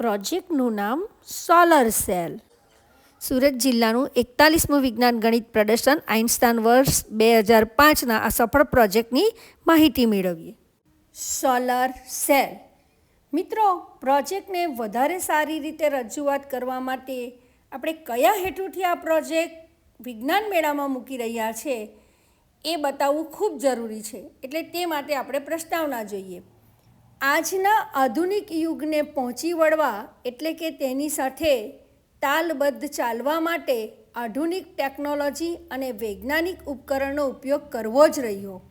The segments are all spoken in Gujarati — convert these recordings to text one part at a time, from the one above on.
પ્રોજેક્ટનું નામ સોલર સેલ. સુરત જિલ્લાનું એકતાલીસમું વિજ્ઞાન ગણિત પ્રદર્શન આઇન્સ્ટાઇન વર્ષ બે હજાર પાંચના આ સફળ પ્રોજેક્ટની માહિતી મેળવીએ. Solar cell. મિત્રો, પ્રોજેક્ટને વધારે સારી રીતે રજૂઆત કરવા માટે આપણે કયા હેતુથી આ પ્રોજેક્ટ વિજ્ઞાન મેળામાં મૂકી રહ્યા છે એ બતાવવું ખૂબ જરૂરી છે. એટલે તે માટે આપણે પ્રસ્તાવના જોઈએ. આજના આધુનિક યુગને પહોંચી વળવા એટલે કે તેની સાથે તાલબદ્ધ ચાલવા માટે આધુનિક ટેકનોલોજી અને વૈજ્ઞાનિક ઉપકરણનો ઉપયોગ કરવો જ રહ્યો.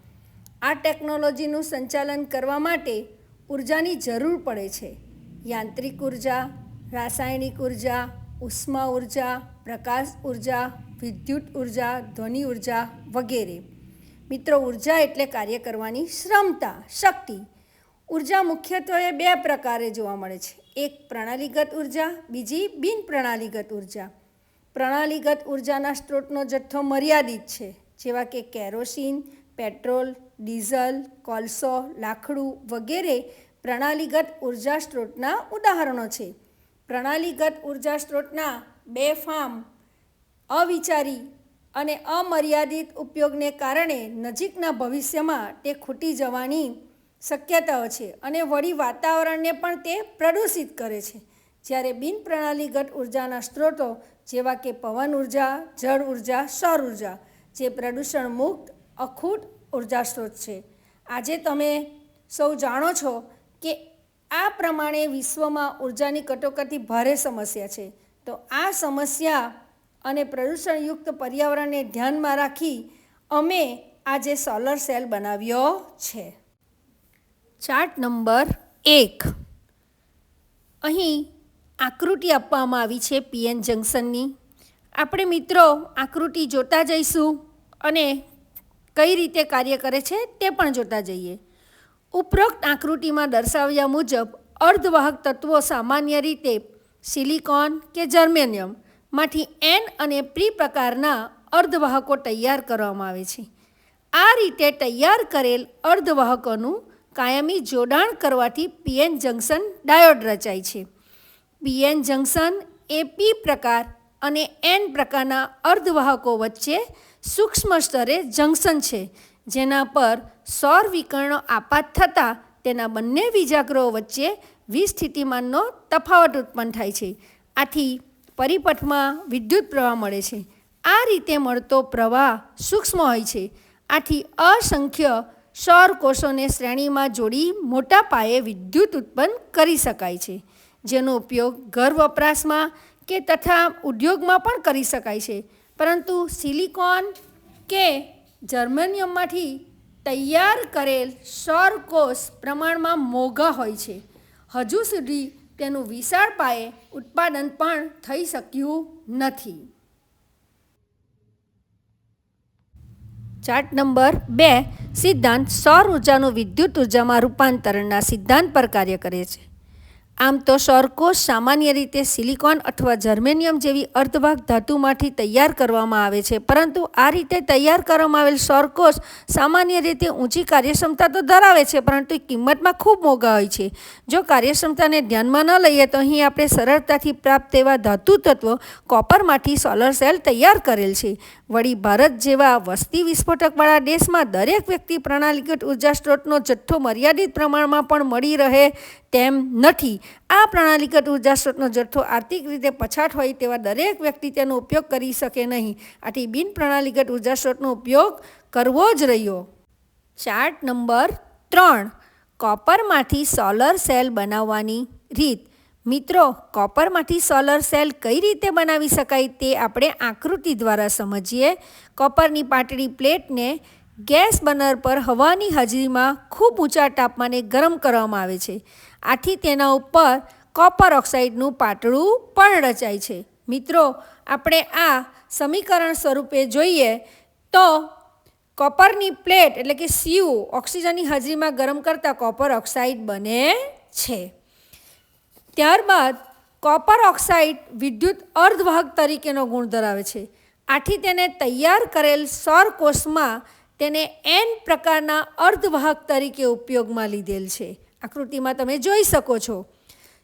આ ટેકનોલોજીનું સંચાલન કરવા માટે ઉર્જાની જરૂર પડે છે. યાંત્રિક ઊર્જા, રાસાયણિક ઊર્જા, ઉષ્મા ઊર્જા, પ્રકાશ ઊર્જા, વિદ્યુત ઊર્જા, ધ્વનિ ઊર્જા વગેરે. મિત્રો, ઊર્જા એટલે કાર્ય કરવાની ક્ષમતા, શક્તિ. ઊર્જા મુખ્યત્વે બે પ્રકારે જોવા મળે છે. એક પ્રણાલીગત ઊર્જા, બીજી બિન પ્રણાલીગત ઊર્જા. પ્રણાલીગત ઉર્જાના સ્ત્રોતનો જથ્થો મર્યાદિત છે, જેવા કે કેરોસીન, પેટ્રોલ, ડીઝલ, કોલસો, લાકડું વગેરે પ્રણાલીગત ઊર્જા સ્ત્રોતના ઉદાહરણો છે. પ્રણાલીગત ઊર્જા સ્ત્રોતના બે ફાર્મ અવિચારી અને અમર્યાદિત ઉપયોગને કારણે નજીકના ભવિષ્યમાં તે ખૂટી જવાની શક્યતાઓ છે અને વળી વાતાવરણને પણ તે પ્રદૂષિત કરે છે. જ્યારે બિનપ્રણાલીગત ઉર્જાના સ્ત્રોતો જેવા કે પવન ઊર્જા, જળ ઊર્જા, સૌર ઊર્જા, જે પ્રદૂષણ મુક્ત, અખૂટ ઊર્જા સ્ત્રોત છે. આજે તમે સૌ જાણો છો કે આ પ્રમાણે વિશ્વમાં ઉર્જાની કટોકટી ભારે સમસ્યા છે. તો આ સમસ્યા અને પ્રદૂષણયુક્ત પર્યાવરણને ધ્યાનમાં રાખી અમે આજે સોલર સેલ બનાવ્યો છે. ચાર્ટ નંબર એક. અહીં આકૃતિ આપવામાં આવી છે પીએન જંકશનની. આપણે મિત્રો આકૃતિ જોતા જઈશું અને કઈ રીતે કાર્ય કરે છે તે પણ જોતા જઈએ. ઉપરોક્ત આકૃતિમાં દર્શાવ્યા મુજબ અર્ધવાહક તત્વો સામાન્ય રીતે સિલિકોન કે જર્મેનિયમમાંથી એન અને પ્રી પ્રકારના અર્ધવાહકો તૈયાર કરવામાં આવે છે. આ રીતે તૈયાર કરેલ અર્ધવાહકોનું કાયમી જોડાણ કરવાથી પીએન જંકશન ડાયોડ રચાય છે. પીએન જંકશન એ પી પ્રકાર અને એન પ્રકારના અર્ધવાહકો વચ્ચે સૂક્ષ્મ સ્તરે જંકશન છે, જેના પર સૌર વિકર્ણો આપાત થતાં તેના બંને વિજાગ્રહો વચ્ચે વિસ્થિતિમાનનો તફાવત ઉત્પન્ન થાય છે. આથી પરિપથમાં વિદ્યુત પ્રવાહ મળે છે. આ રીતે મળતો પ્રવાહ સૂક્ષ્મ હોય છે. આથી અસંખ્ય સૌર કોષોને શ્રેણીમાં જોડી મોટા પાયે વિદ્યુત ઉત્પન્ન કરી શકાય છે, જેનો ઉપયોગ ઘર વપરાશમાં કે તથા ઉદ્યોગમાં પણ કરી શકાય છે. પરંતુ સિલિકોન કે જર્મનિયમમાંથી તૈયાર કરેલ સૌર કોષ પ્રમાણમાં મોંઘા હોય છે. હજુ સુધી તેનું વિશાળ પાયે ઉત્પાદન પણ થઈ શક્યું નથી. ચાર્ટ નંબર બે સિદ્ધાંત સૌર ઉર્જાનું વિદ્યુત ઉર્જામાં રૂપાંતરણના સિદ્ધાંત પર કાર્ય કરે છે. આમ તો સૌરકોષ સામાન્ય રીતે સિલિકોન અથવા જર્મેનિયમ જેવી અર્ધભાગ ધાતુમાંથી તૈયાર કરવામાં આવે છે. પરંતુ આ રીતે તૈયાર કરવામાં આવેલ સૌરકોષ સામાન્ય રીતે ઊંચી કાર્યક્ષમતા તો ધરાવે છે, પરંતુ કિંમતમાં ખૂબ મોંઘા હોય છે. જો કાર્યક્ષમતાને ધ્યાનમાં ન લઈએ તો અહીં આપણે સરળતાથી પ્રાપ્ત એવા ધાતુ તત્વો કોપરમાંથી સોલર સેલ તૈયાર કરેલ છે. વળી ભારત જેવા વસ્તી વિસ્ફોટકવાળા દેશમાં દરેક વ્યક્તિ પ્રણાલીગત ઊર્જા સ્ત્રોતનો જથ્થો મર્યાદિત પ્રમાણમાં પણ મળી રહે તેમ નથી. આ પ્રણાલીગત ઊર્જા સ્ત્રોતનો જથ્થો આર્થિક રીતે પછાત હોય તેવા દરેક વ્યક્તિ તેનો ઉપયોગ કરી શકે નહીં. આથી બિન પ્રણાલીગત ઊર્જા સ્ત્રોતનો ઉપયોગ કરવો જ રહ્યો. ચાર્ટ નંબર ત્રણ. કોપરમાંથી સોલર સેલ બનાવવાની રીત. મિત્રો, કોપરમાંથી સોલર સેલ કઈ રીતે બનાવી શકાય તે આપણે આકૃતિ દ્વારા સમજીએ. કોપરની પાતળી પ્લેટને ગેસ બર્નર પર હવાની હાજરીમાં ખૂબ ઊંચા તાપમાને ગરમ કરવામાં આવે છે. આથી તેના ઉપર કોપર ઓક્સાઇડનું પાતળું પણ રચાય છે. મિત્રો, આપણે આ સમીકરણ સ્વરૂપે જોઈએ તો કોપરની પ્લેટ એટલે કે સીયુ ઓક્સિજનની હાજરીમાં ગરમ કરતાં કોપર ઓક્સાઇડ બને છે. ત્યારબાદ કોપર ઓક્સાઇડ વિદ્યુત અર્ધવાહક તરીકેનો ગુણ ધરાવે છે. આથી તેને તૈયાર કરેલ સૌર કોષમાં તેને એન પ્રકારના અર્ધવાહક તરીકે ઉપયોગમાં લીધેલ છે. આકૃતિમાં તમે જોઈ શકો છો.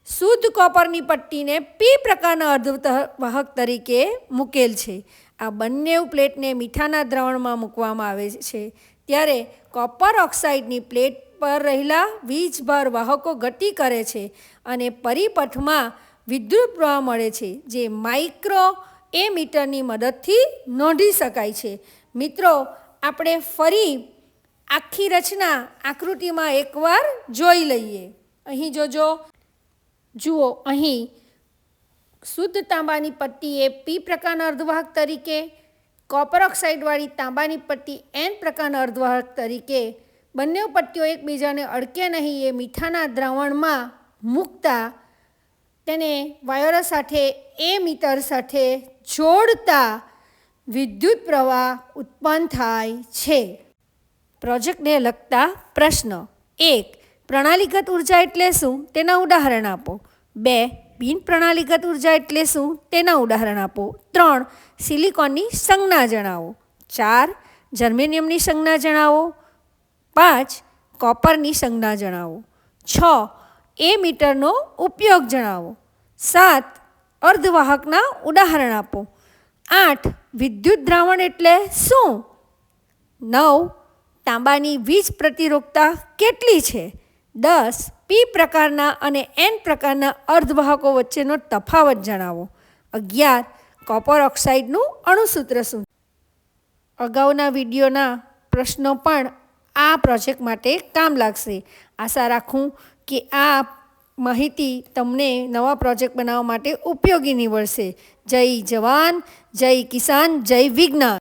શુદ્ધ કોપરની પટ્ટીને પી પ્રકારના અર્ધવાહક તરીકે મૂકેલ છે. આ બંને પ્લેટને મીઠાના દ્રાવણમાં મૂકવામાં આવે છે. ત્યારે કોપર ઓક્સાઇડની પ્લેટ પર રહેલા વીજભાર વાહકો ગતિ કરે છે અને પરિપથમાં વિદ્યુત પ્રવાહ મળે છે, જે માઇક્રો એ મીટરની મદદથી નોંધી શકાય છે. મિત્રો, આપણે ફરી આખી રચના આકૃતિમાં એકવાર જોઈ લઈએ. અહીં જોજો. જુઓ, અહીં શુદ્ધ તાંબાની પટ્ટી એ પી પ્રકારના અર્ધવાહક તરીકે, કોપર ઓક્સાઇડવાળી તાંબાની પટ્ટી એન પ્રકારના અર્ધવાહક તરીકે, બંને પટ્ટીઓ એકબીજાને અડકે નહીં એ મીઠાના દ્રાવણમાં મૂકતા, તેને વાયરો સાથે એ મીટર સાથે જોડતા વિદ્યુત પ્રવાહ ઉત્પન્ન થાય છે. પ્રોજેક્ટને લગતા પ્રશ્નો. એક, પ્રણાલીગત ઊર્જા એટલે શું? તેના ઉદાહરણ આપો. બે બિન પ્રણાલીગત ઊર્જા એટલે શું? તેના ઉદાહરણ આપો. ત્રણ, સિલિકોનની સંજ્ઞા જણાવો. ચાર, જર્મેનિયમની સંજ્ઞા જણાવો. પાંચ, કોપરની સંજ્ઞા જણાવો. છ, એ મીટરનો ઉપયોગ જણાવો. સાત, અર્ધવાહકના ઉદાહરણ આપો. આઠ, વિદ્યુત દ્રાવણ એટલે શું? નવ તાંબાની વીજ પ્રતિરોધકતા કેટલી છે? દસ, પી પ્રકારના અને એન પ્રકારના અર્ધવાહકો વચ્ચેનો તફાવત જણાવો. અગિયાર, કોપર ઓક્સાઇડનું અણુસૂત્ર શું? અગાઉના વિડીયોના પ્રશ્નો પણ આ પ્રોજેક્ટ માટે કામ લાગશે. આશા રાખું કે આ માહિતી તમને નવા પ્રોજેક્ટ બનાવવા માટે ઉપયોગી નીવડશે. જય જવાન, જય કિસાન, જય વિજ્ઞાન.